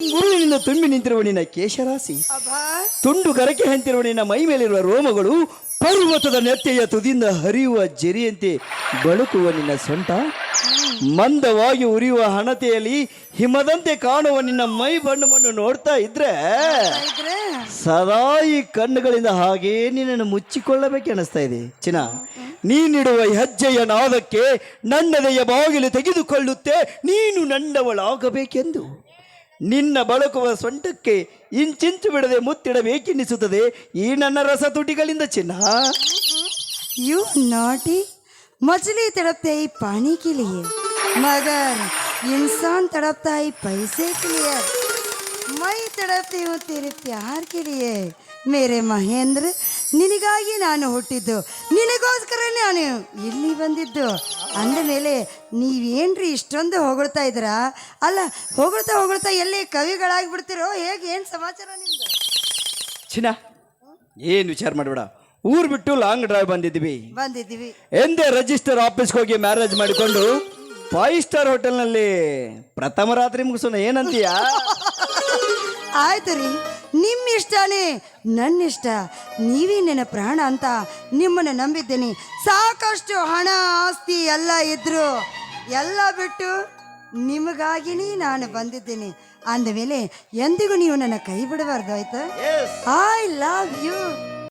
ಗುರುವಿನಿಂದ ತುಂಬಿ ನಿಂತಿರುವ ನಿನ್ನ ಕೇಶರಾಶಿ, ತುಂಡು ಕರಕೆ ಹಂತಿರುವ ನಿನ್ನ ಮೈ ಮೇಲಿರುವ ರೋಮಗಳು ಪರ್ವತದ ನೆತ್ತೆಯ ತುದಿಯಿಂದ ಹರಿಯುವ ಜರಿಯಂತೆ ಬಳುಕುವ ನಿನ್ನ ಸೊಂಟ, ಮಂದವಾಗಿ ಉರಿಯುವ ಹಣತೆಯಲ್ಲಿ ಹಿಮದಂತೆ ಕಾಣುವ ನಿನ್ನ ಮೈ ಬಣ್ಣವನ್ನು ನೋಡ್ತಾ ಇದ್ರೆ ಸದಾ ಈ ಕಣ್ಣುಗಳಿಂದ ಹಾಗೇ ನಿನ್ನನ್ನು ಮುಚ್ಚಿಕೊಳ್ಳಬೇಕೆ ಅನಿಸ್ತಾ ಇದೆ. ಚಿನ್ನ ನೀನಿಡುವ ಹೆಜ್ಜೆಯ ನಾದಕ್ಕೆ ನನ್ನದೆಯ ಬಾಗಿಲು ತೆಗೆದುಕೊಳ್ಳುತ್ತೆ, ನೀನು ನನ್ನವಳಾಗಬೇಕೆಂದು. ನಿನ್ನ ಬಳಕುವ ಸೊಂಟಕ್ಕೆ ಇಂಚಿಂಚು ಬಿಡದೆ ಮುತ್ತಿಡಬೇಕೆನ್ನಿಸುತ್ತದೆ ಈ ನನ್ನ ರಸ ತುಟಿಗಳಿಂದ ಚಿನ್ನ. ಯು ನಾಟಿ ಮಜ್ಲಿ ತಡಪ್ತೆ ಈ ಪಾನಿ ಕಿಲಿಯೇ. ಇನ್ಸಾನ್ ತಡಪ್ತಾ ಪೈಸೆ ಕಿಲಿಯರ್ ಮೈ ತಡತಿ ತೀರಿ ಪ್ಯಾರ್ ಕಿರಿಯೇ ಮೇರೆ ಮಹೇಂದ್ರ ನಿನಗಾಗಿ ನಾನು ಹುಟ್ಟಿದ್ದು. ನಿನಗೋಸ್ಕರ ನಾನು ಇಲ್ಲಿ ಬಂದಿದ್ದು. ಅಂದ ಮೇಲೆ ನೀವೇನ್ರಿ ಇಷ್ಟೊಂದು ಹೊಗಳ್ತಾ ಇದ್ದೀರಾ? ಅಲ್ಲ ಹೊಗಳ್ತಾ ಹೊಗಳ್ತಾ ಎಲ್ಲಿ ಕವಿಗಳಾಗ್ಬಿಡ್ತಿರೋ? ಹೇಗೆ ಏನು ಸಮಾಚಾರ ನಿಮ್ದು? ಚಿನ್ನ ಏನು ವಿಚಾರ ಮಾಡ್ಬೇಡ. ಊರು ಬಿಟ್ಟು ಲಾಂಗ್ ಡ್ರೈವ್ ಬಂದಿದ್ವಿ ಬಂದಿದ್ದೀವಿ. ಎಂದೇ ರಿಜಿಸ್ಟರ್ ಆಫೀಸ್ಗೆ ಹೋಗಿ ಮ್ಯಾರೇಜ್ ಮಾಡಿಕೊಂಡು ಫೈವ್ ಸ್ಟಾರ್ ಹೋಟೆಲ್ನಲ್ಲಿ ಪ್ರಥಮ ರಾತ್ರಿ ಮುಗಿಸೋಣ ಏನಂತೀಯ? ಆಯ್ತು ರೀ ನಿಮ್ಮ ಇಷ್ಟನೇ ನನ್ನ ಇಷ್ಟ ನೀವೇ ನನ್ನ ಪ್ರಾಣ ಅಂತ ನಿಮ್ಮನ್ನು ನಂಬಿದ್ದೇನೆ. ಸಾಕಷ್ಟು ಹಣ ಆಸ್ತಿ ಎಲ್ಲ ಇದ್ರು. ಎಲ್ಲ ಬಿಟ್ಟು ನಿಮಗಾಗಿನೇ ನಾನು ಬಂದಿದ್ದೀನಿ. ಅಂದ ಮೇಲೆ ಎಂದಿಗೂ ನೀವು ನನ್ನ ಕೈ ಬಿಡಬಾರ್ದು ಆಯ್ತಾ? I love you